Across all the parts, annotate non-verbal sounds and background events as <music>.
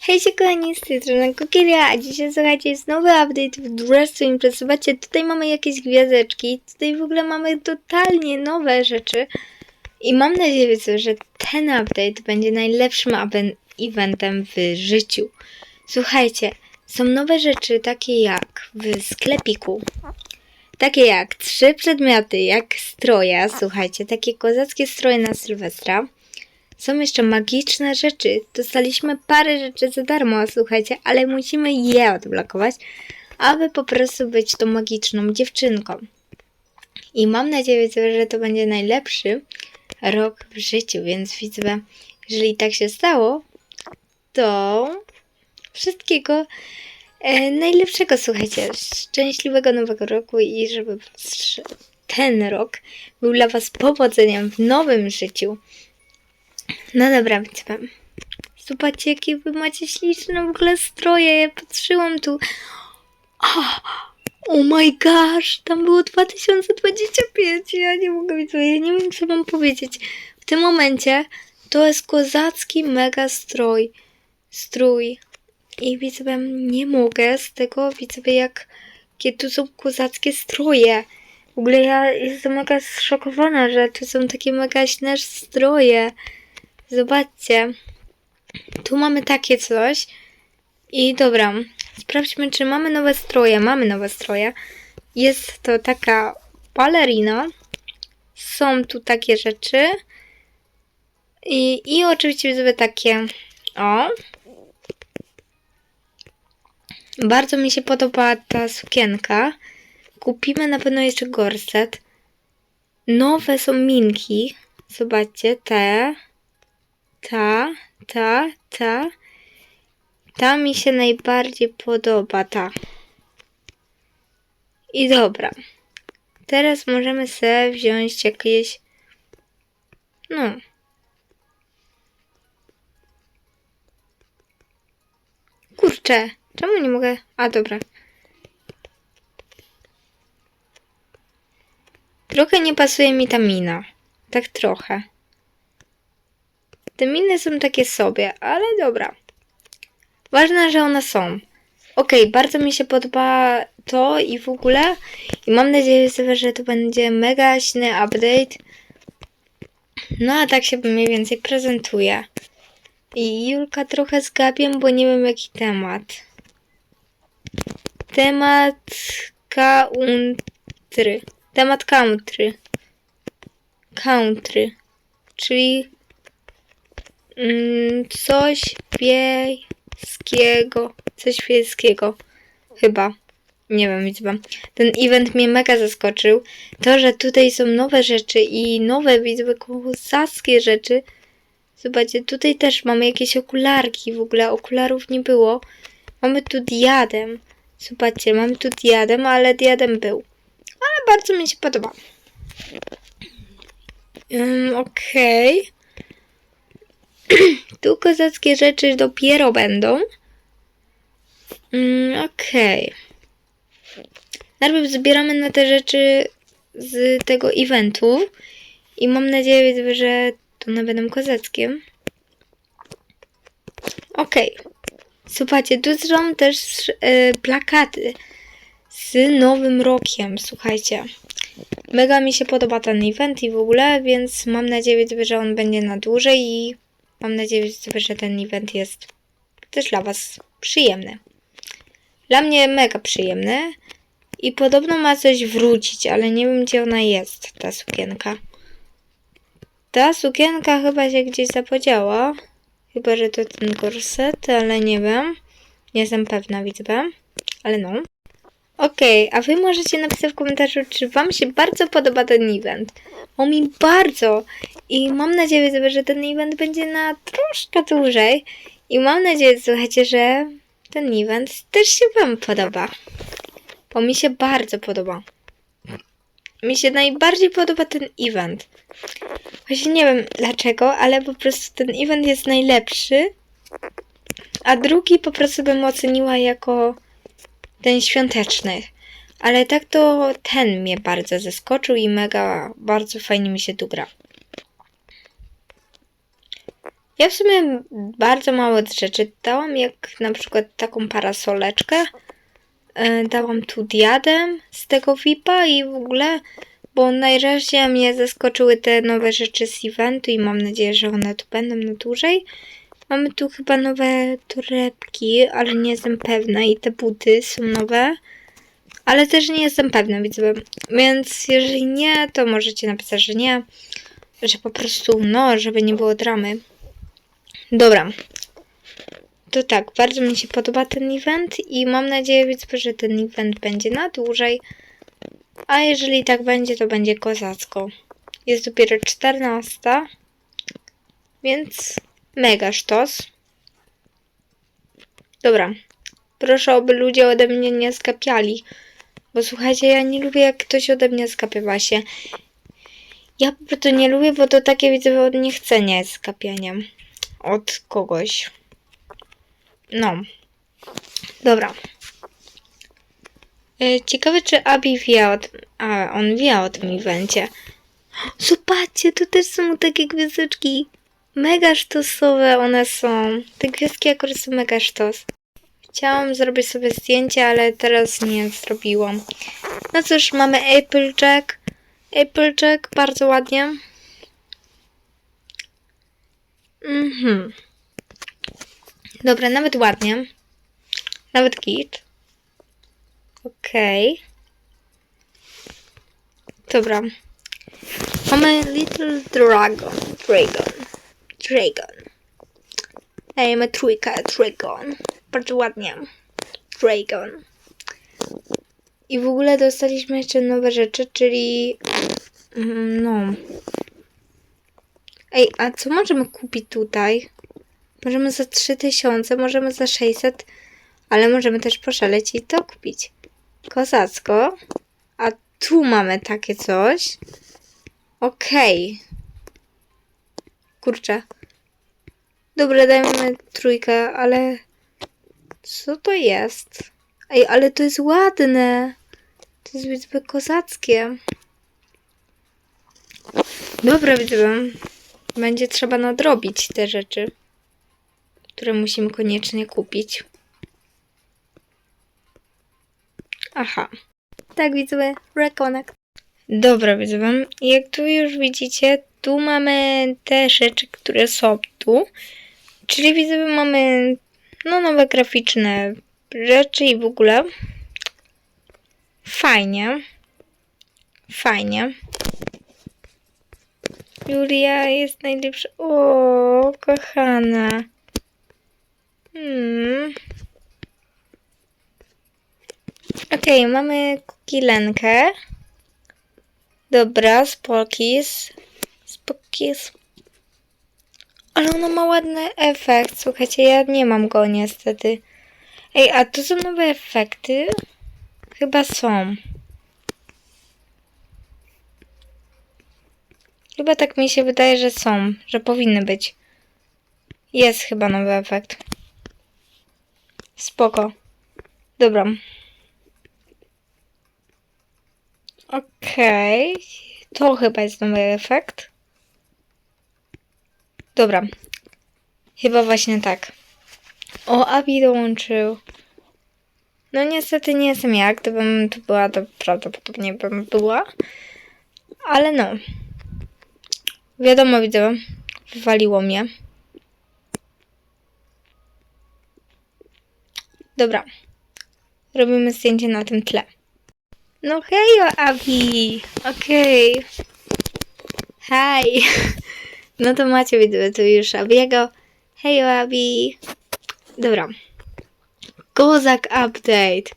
Hejcie kochani, z tej strony Kokieria, a dzisiaj słuchajcie, jest nowy update w Dress to tutaj mamy jakieś gwiazdeczki, tutaj w ogóle mamy totalnie nowe rzeczy. I mam nadzieję, że ten update będzie najlepszym eventem w życiu. Słuchajcie, są nowe rzeczy takie jak w sklepiku. Takie jak trzy przedmioty, jak stroje, słuchajcie, takie kozackie stroje na Sylwestra. Są jeszcze magiczne rzeczy. Dostaliśmy parę rzeczy za darmo, słuchajcie, ale musimy je odblokować, aby po prostu być tą magiczną dziewczynką. I mam nadzieję, że to będzie najlepszy rok w życiu, więc widzę, jeżeli tak się stało, to wszystkiego e, najlepszego, słuchajcie, szczęśliwego nowego roku i żeby ten rok był dla Was powodzeniem w nowym życiu. No dobra, wam. Zobaczcie, jakie wy macie śliczne w ogóle stroje. Ja patrzyłam tu. Oh, oh my gosh, tam było 2025. Ja nie mogę widzieć, ja nie wiem, co mam powiedzieć. W tym momencie to jest kozacki mega strój. Strój. I widzę, nie mogę z tego, widzę, jak, jakie tu są kozackie stroje. W ogóle ja jestem mega zszokowana, że tu są takie mega śne stroje. Zobaczcie. Tu mamy takie coś. I dobra, sprawdźmy, czy mamy nowe stroje. Mamy nowe stroje. Jest to taka balerina. Są tu takie rzeczy. I, i oczywiście sobie takie. O. Bardzo mi się podoba ta sukienka. Kupimy na pewno jeszcze gorset. Nowe są minki. Zobaczcie, te ta, ta, ta. Ta mi się najbardziej podoba, ta. I dobra. Teraz możemy sobie wziąć jakieś... No. Kurczę, czemu nie mogę... A, dobra. Trochę nie pasuje mi ta mina. Tak trochę. Te miny są takie sobie, ale dobra. Ważne, że one są. Ok, bardzo mi się podoba to i w ogóle. I mam nadzieję, że to będzie mega silny update. No a tak się mniej więcej prezentuje. I Julka trochę zgabiam, bo nie wiem jaki temat. Temat country. Temat country. Country. Czyli Mm, coś wiejskiego. Coś wiejskiego. Chyba. Nie wiem, wam. Ten event mnie mega zaskoczył. To, że tutaj są nowe rzeczy i nowe, widzę, kozackie rzeczy. Zobaczcie, tutaj też mamy jakieś okularki. W ogóle okularów nie było. Mamy tu diadem. Zobaczcie, mamy tu diadem, ale diadem był. Ale bardzo mi się podoba. Um, Okej. Okay. <clears throat> tu kozackie rzeczy dopiero będą. Mm, Okej. Okay. Najpierw zbieramy na te rzeczy z tego eventu. I mam nadzieję, że to one będą kozackiem. Okej. Okay. Słuchajcie, tu są też e, plakaty z nowym rokiem. Słuchajcie. Mega mi się podoba ten event i w ogóle, więc mam nadzieję, że on będzie na dłużej i Mam nadzieję, że ten event jest też dla Was przyjemny. Dla mnie mega przyjemny. I podobno ma coś wrócić, ale nie wiem gdzie ona jest, ta sukienka. Ta sukienka chyba się gdzieś zapodziała. Chyba, że to ten korset, ale nie wiem. Nie jestem pewna, widzę. Ale no. Okej, okay, a wy możecie napisać w komentarzu, czy wam się bardzo podoba ten event. O mi bardzo. I mam nadzieję, że ten event będzie na troszkę dłużej. I mam nadzieję, słuchajcie, że ten event też się wam podoba. Bo mi się bardzo podoba. Mi się najbardziej podoba ten event. Właśnie nie wiem dlaczego, ale po prostu ten event jest najlepszy. A drugi po prostu bym oceniła jako ten świąteczny. Ale tak to ten mnie bardzo zaskoczył i mega, bardzo fajnie mi się tu gra. Ja w sumie bardzo mało rzeczy dałam, jak na przykład taką parasoleczkę. E, Dałam tu diadem z tego VIPa i w ogóle, bo najraźniej mnie zaskoczyły te nowe rzeczy z eventu i mam nadzieję, że one tu będą na dłużej. Mamy tu chyba nowe torebki, ale nie jestem pewna i te buty są nowe. Ale też nie jestem pewna, widzę. Więc jeżeli nie, to możecie napisać, że nie. Że po prostu, no, żeby nie było dramy. Dobra. To tak, bardzo mi się podoba ten event i mam nadzieję, widzę, że ten event będzie na dłużej. A jeżeli tak będzie, to będzie kozacko. Jest dopiero 14. Więc mega sztos. Dobra. Proszę, aby ludzie ode mnie nie skapiali. Bo słuchajcie, ja nie lubię, jak ktoś ode mnie skapywa się. Ja po prostu nie lubię, bo to takie widzę od niechcenia jest skapianiem. Od kogoś. No. Dobra. E, Ciekawe, czy Abi wie o tym. A, on wie o tym evencie. <gasps> Zobaczcie, tu też są takie gwiazdeczki. Mega sztosowe one są. Te gwiazdki akurat są mega sztos. Chciałam zrobić sobie zdjęcie, ale teraz nie zrobiłam. No cóż, mamy Applejack. Applejack, bardzo ładnie. Mhm. Dobra, nawet ładnie. Nawet git. Okej. Dobra. Mamy Little Dragon. Dragon. Dragon. Dajemy trójkę Dragon. Bardzo ładnie. Dragon. I w ogóle dostaliśmy jeszcze nowe rzeczy, czyli... mm, No. Ej, a co możemy kupić tutaj? Możemy za 3000, możemy za 600, ale możemy też poszaleć i to kupić. Kozacko. A tu mamy takie coś. Okej. Kurczę. Dobra, dajmy trójkę, ale... Co to jest? Ej, ale to jest ładne. To jest zbyt kozackie. Dobra, widzę. Będzie trzeba nadrobić te rzeczy, które musimy koniecznie kupić. Aha. Tak, widzę. Reconnect. Dobra, widzę wam. Jak tu już widzicie, tu mamy te rzeczy, które są tu. Czyli widzę, mamy no nowe graficzne rzeczy i w ogóle. Fajnie. Fajnie. Julia jest najlepsza. O, kochana. Hmm. Okej, mamy kilenkę. Dobra, spokis. Spokis. Ale ona ma ładny efekt. Słuchajcie, ja nie mam go niestety. Ej, a to są nowe efekty? Chyba są. Chyba tak mi się wydaje, że są, że powinny być. Jest chyba nowy efekt. Spoko. Dobra. Okej. To chyba jest nowy efekt. Dobra. Chyba właśnie tak. O, Abi dołączył. No niestety nie jestem ja. Gdybym tu była, to prawdopodobnie bym była. Ale no. Wiadomo, widzę. Wywaliło mnie. Dobra. Robimy zdjęcie na tym tle. No hej, Abi. Okej. Hej. <laughs> No to macie, widzę tu już Abiego. Hej, Abi. Dobra. Kozak update.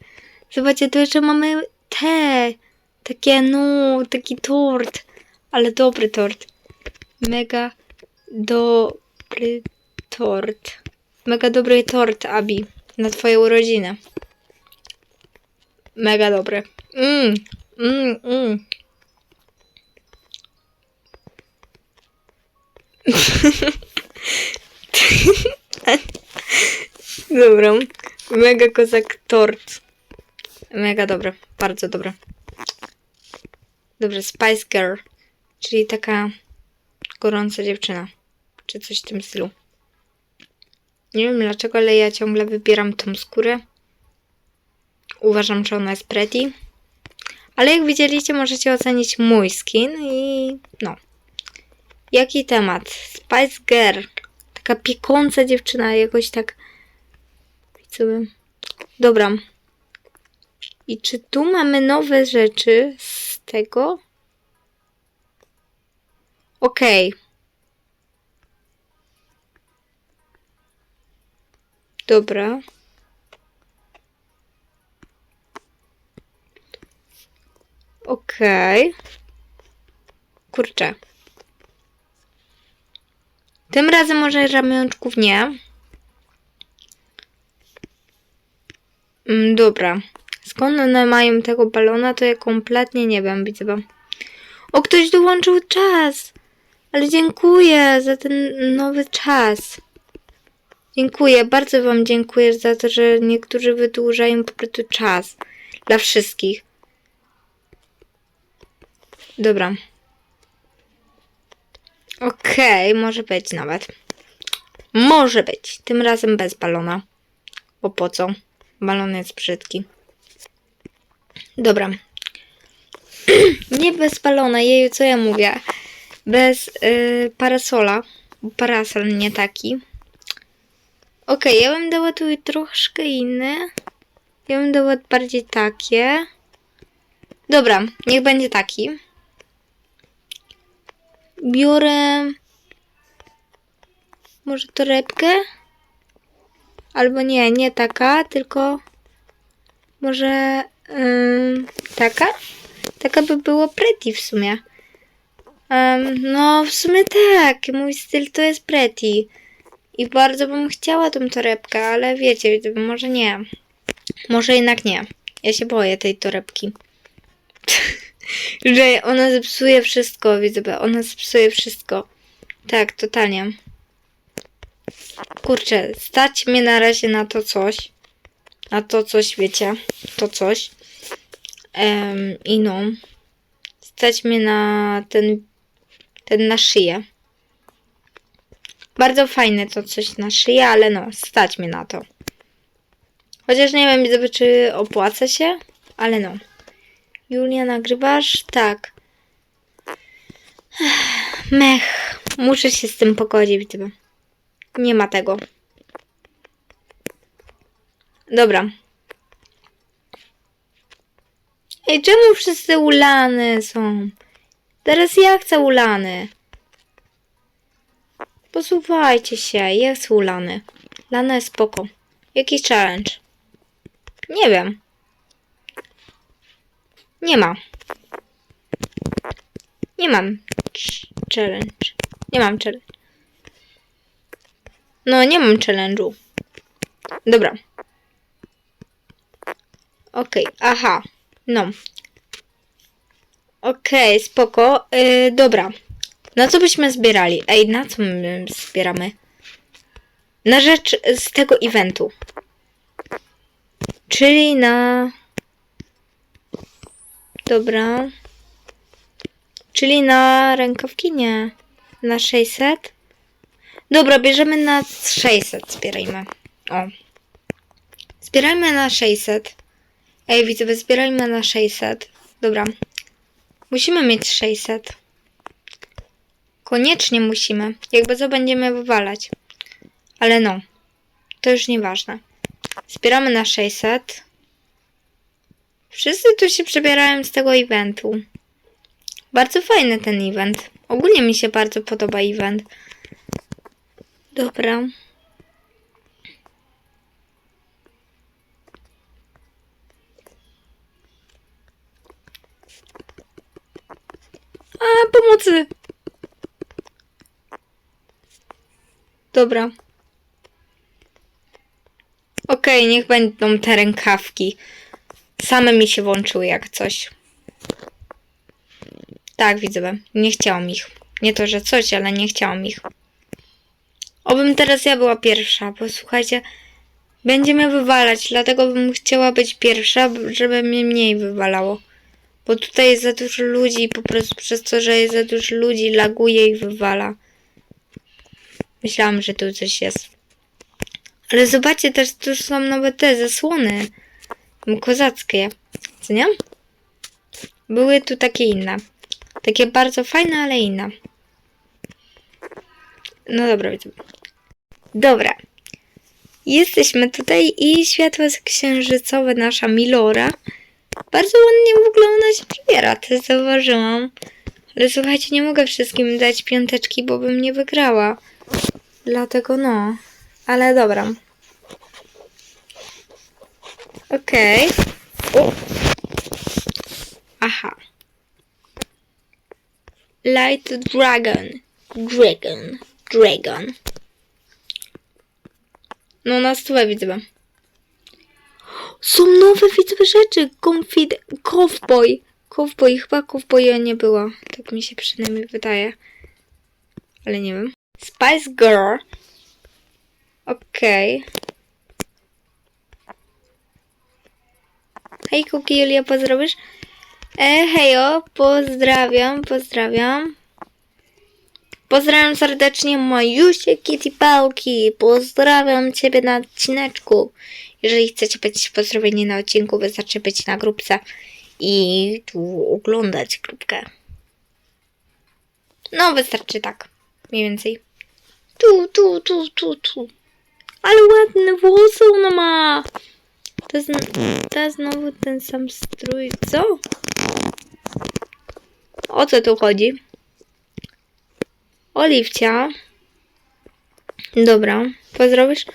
Zobaczcie, tu jeszcze mamy te. Takie, no, taki tort. Ale dobry tort. Mega dobry tort. Mega dobry tort, Abi. Na twoje urodziny. Mega dobry. Mmm, mmm, mmm. <laughs> Dobra. Mega kozak tort. Mega dobre. Bardzo dobre. Dobrze, Spice Girl. Czyli taka gorąca dziewczyna. Czy coś w tym stylu. Nie wiem dlaczego, ale ja ciągle wybieram tą skórę. Uważam, że ona jest pretty. Ale jak widzieliście, możecie ocenić mój skin i no. Jaki temat? Spice Girl. Taka piekąca dziewczyna, jakoś tak. Dobra. I czy tu mamy nowe rzeczy z tego? Okej. Dobra. Okej. Kurczę. Tym razem może ramionczków nie. Mm, dobra. Skąd one mają tego balona, to ja kompletnie nie wiem, widzę wam. O, ktoś dołączył czas! Ale dziękuję za ten nowy czas. Dziękuję, bardzo wam dziękuję za to, że niektórzy wydłużają po prostu czas. Dla wszystkich. Dobra. Okej, może być nawet. Może być. Tym razem bez balona. Bo po co? Balon jest brzydki. Dobra. <clears throat> Nie bez balona, jeju, co ja mówię? Bez y, parasola. Parasol nie taki. Okej, ja bym dała tu troszkę inny. Ja bym dała bardziej takie. Dobra, niech będzie taki. Biorę może torebkę? Albo nie, nie taka, tylko może taka? Taka by było pretty w sumie. Ym, no, w sumie tak. Mój styl to jest pretty. I bardzo bym chciała tą torebkę, ale wiecie, może nie. Może jednak nie. Ja się boję tej torebki. Że ona zepsuje wszystko, widzę, ona zepsuje wszystko. Tak, totalnie. Kurczę, stać mnie na razie na to coś. Na to coś, wiecie, to coś. Em, I no. Stać mnie na ten, ten na szyję. Bardzo fajne to coś na szyję, ale no, stać mnie na to. Chociaż nie wiem, czy opłaca się, ale no. Julia, nagrywasz? Tak. Mech. Muszę się z tym pogodzić. Nie ma tego. Dobra. Ej, czemu wszyscy ulane są? Teraz ja chcę ulany. Posłuchajcie się, ja ulany. Lana jest spoko. Jaki challenge? Nie wiem. Nie ma. Nie mam ch- challenge. Nie mam challenge. No, nie mam challenge'u. Dobra. Okej, aha. No. Okej, spoko. Yy, dobra. Na co byśmy zbierali? Ej, na co my zbieramy? Na rzecz z tego eventu. Czyli na... Dobra. Czyli na rękawki? Nie. Na 600? Dobra, bierzemy na 600. Zbierajmy. O. Zbierajmy na 600. Ej, widzowie, zbierajmy na 600. Dobra. Musimy mieć 600. Koniecznie musimy. Jakby co będziemy wywalać. Ale no. To już nieważne. Zbieramy na 600. Wszyscy tu się przebierają z tego eventu. Bardzo fajny ten event. Ogólnie mi się bardzo podoba event. Dobra. A, pomocy! Dobra. Okej, niech będą te rękawki. Same mi się włączyły jak coś. Tak, widzę. Nie chciałam ich. Nie to, że coś, ale nie chciałam ich. Obym teraz ja była pierwsza, bo słuchajcie, będziemy wywalać, dlatego bym chciała być pierwsza, żeby mnie mniej wywalało. Bo tutaj jest za dużo ludzi i po prostu przez to, że jest za dużo ludzi, laguje i wywala. Myślałam, że tu coś jest. Ale zobaczcie, też tu są nowe te zasłony. Kozackie. Co nie? Były tu takie inne. Takie bardzo fajne, ale inne. No dobra, widzę. Dobra. Jesteśmy tutaj i światło księżycowe nasza Milora. Bardzo ładnie w ogóle ona się przybiera, to zauważyłam. Ale słuchajcie, nie mogę wszystkim dać piąteczki, bo bym nie wygrała. Dlatego no. Ale dobra. Okej. O. Aha. Light Dragon. Dragon. Dragon. No na stówę widzę. Są nowe widzę rzeczy. Confid... Cowboy. Cowboy. Chyba Cowboya nie było. Tak mi się przynajmniej wydaje. Ale nie wiem. Spice Girl. Okej. Hej, Kuki Julia, pozdrowisz? E, hejo, pozdrawiam, pozdrawiam. Pozdrawiam serdecznie Majusie Kitty Pałki. Pozdrawiam Ciebie na odcineczku. Jeżeli chcecie być pozdrowieni na odcinku, wystarczy być na grupce i tu oglądać grupkę. No, wystarczy tak. Mniej więcej. Tu, tu, tu, tu, tu. Ale ładne włosy ona ma. To jest znowu ten sam strój. Co? O co tu chodzi? Oliwcia. Dobra, pozdrowisz?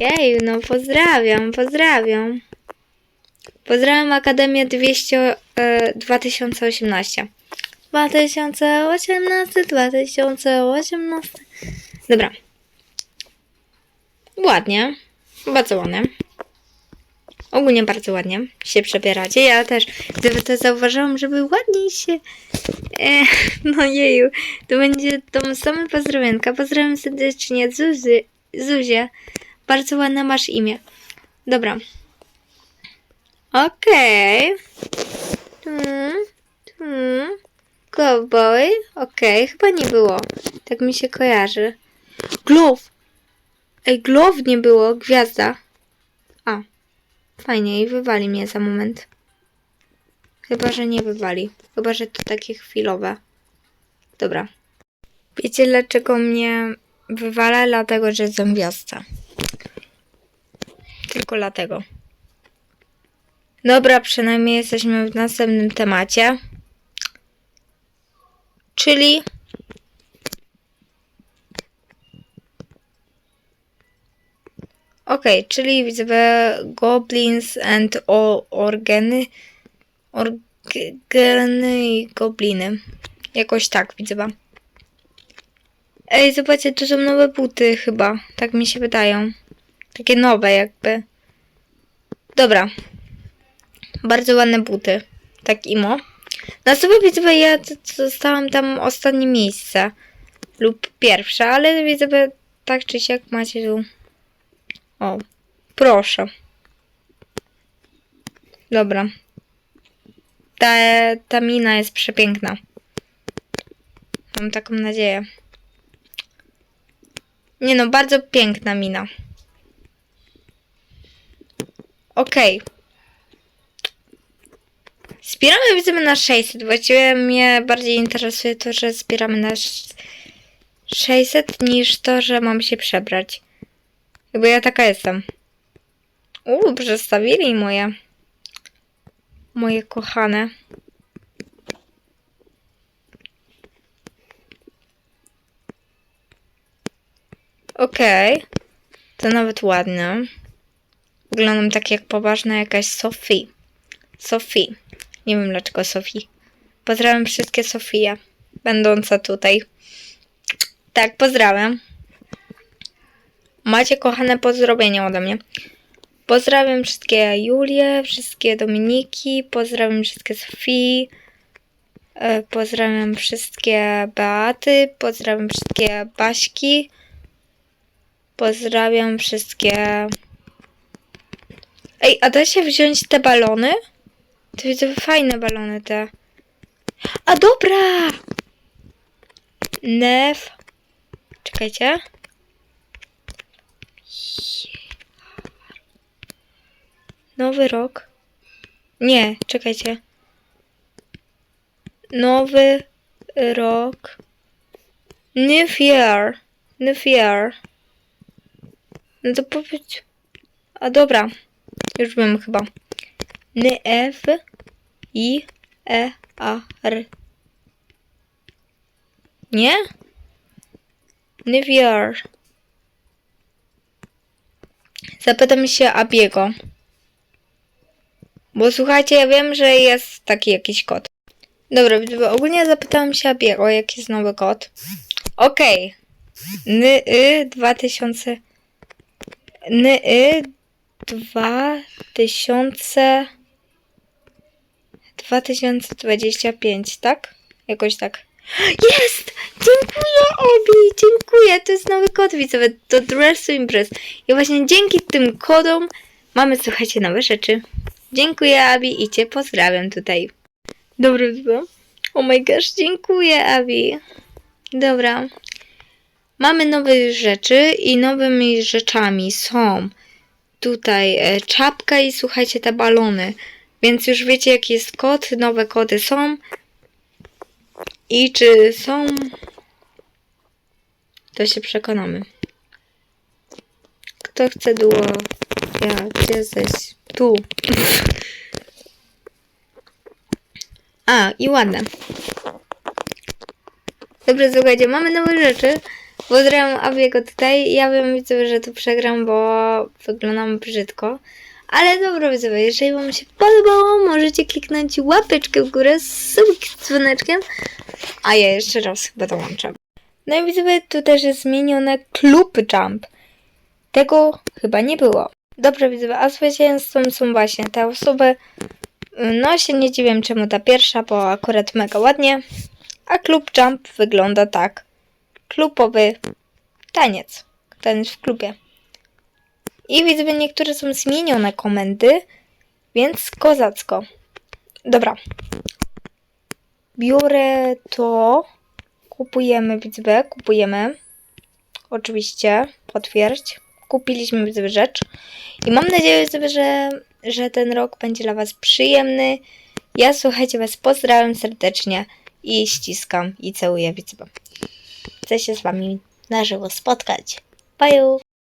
Jej, no pozdrawiam, pozdrawiam. Pozdrawiam Akademię 200, e, 2018. 2018, 2018. Dobra. Ładnie. Bardzo ładnie. Ogólnie bardzo ładnie się przebieracie. Ja też, gdyby to zauważyłam, żeby ładniej się... E, <laughs> no jeju, to będzie tą samą pozdrowienka. Pozdrawiam serdecznie Zuzy, Zuzie. Bardzo ładne masz imię. Dobra. Okej. Okay. Hmm. Cowboy. Okej, chyba nie było. Tak mi się kojarzy. Glove. Ej, glove nie było. Gwiazda. Fajnie i wywali mnie za moment. Chyba, że nie wywali. Chyba, że to takie chwilowe. Dobra. Wiecie dlaczego mnie wywala? Dlatego, że jestem wiosce. Tylko dlatego. Dobra, przynajmniej jesteśmy w następnym temacie. Czyli Okej, czyli widzę goblins and o, organy. Organy i gobliny. Jakoś tak widzę. Ej, zobaczcie, tu są nowe buty chyba. Tak mi się wydają. Takie nowe jakby. Dobra. Bardzo ładne buty. Tak imo. Na sobie widzę, ja zostałam tam ostatnie miejsce. Lub pierwsze, ale widzę, tak czy siak macie tu. O, proszę. Dobra. Ta, ta mina jest przepiękna. Mam taką nadzieję. Nie no, bardzo piękna mina. Okej. Zbieramy widzimy na 600. Właściwie mnie bardziej interesuje to, że zbieramy na sz- 600 niż to, że mam się przebrać. Bo ja taka jestem. Uuu, przedstawili moje. Moje kochane. Okej. To nawet ładne. Wyglądam tak jak poważna jakaś Sophie. Sophie. Nie wiem dlaczego Sophie. Pozdrawiam wszystkie Sofie, będące tutaj. Tak, pozdrawiam. Macie kochane pozdrowienia ode mnie. Pozdrawiam wszystkie Julie, wszystkie Dominiki, pozdrawiam wszystkie Sofii, e, pozdrawiam wszystkie Beaty, pozdrawiam wszystkie Baśki, pozdrawiam wszystkie... Ej, a da się wziąć te balony? To widzę fajne balony te. A dobra! Nef. Czekajcie. Nowy rok. Nie, czekajcie. Nowy rok. New Year. New Year. No to powiedz. A dobra. Już wiem chyba. N I E A R. Nie? New Year. Zapytam się Abiego. Bo słuchajcie, ja wiem, że jest taki jakiś kod. Dobra, ogólnie zapytałam się Abiego, jaki jest nowy kod. Okej. Ny 2000 Ny 2000 2025, tak? Jakoś tak. Jest! Dziękuję, Obi! Dziękuję! To jest nowy kod, widzowie, do Dress Impress. I właśnie dzięki tym kodom mamy, słuchajcie, nowe rzeczy. Dziękuję, Abi, i Cię pozdrawiam tutaj. Dobra, widzowie. Oh my gosh, dziękuję, Abi. Dobra. Mamy nowe rzeczy i nowymi rzeczami są tutaj e, czapka i słuchajcie, te balony. Więc już wiecie, jaki jest kod, nowe kody są. I czy są, to się przekonamy. Kto chce duo? Ja, gdzie jesteś? Tu. <laughs> A, i ładne. Dobrze, słuchajcie, mamy nowe rzeczy. Pozdrawiam Abiego tutaj. Ja wiem, że tu przegram, bo wyglądam brzydko. Ale dobra, widzowie, jeżeli wam się podobało, możecie kliknąć łapeczkę w górę z dzwoneczkiem. A ja jeszcze raz chyba dołączę. No i widzowie, tu też jest zmienione Club Jump. Tego chyba nie było. Dobrze, widzowie, a zwycięstwem są właśnie te osoby. No się nie dziwię, czemu ta pierwsza, bo akurat mega ładnie. A Club Jump wygląda tak. Klubowy taniec. Taniec w klubie. I widzę, niektóre są zmienione komendy, więc kozacko. Dobra. Biorę to. Kupujemy, widzę, kupujemy. Oczywiście, potwierdź. Kupiliśmy widzę rzecz. I mam nadzieję, że, że ten rok będzie dla Was przyjemny. Ja słuchajcie Was, pozdrawiam serdecznie i ściskam i całuję widzę. Chcę się z Wami na żywo spotkać. Bye!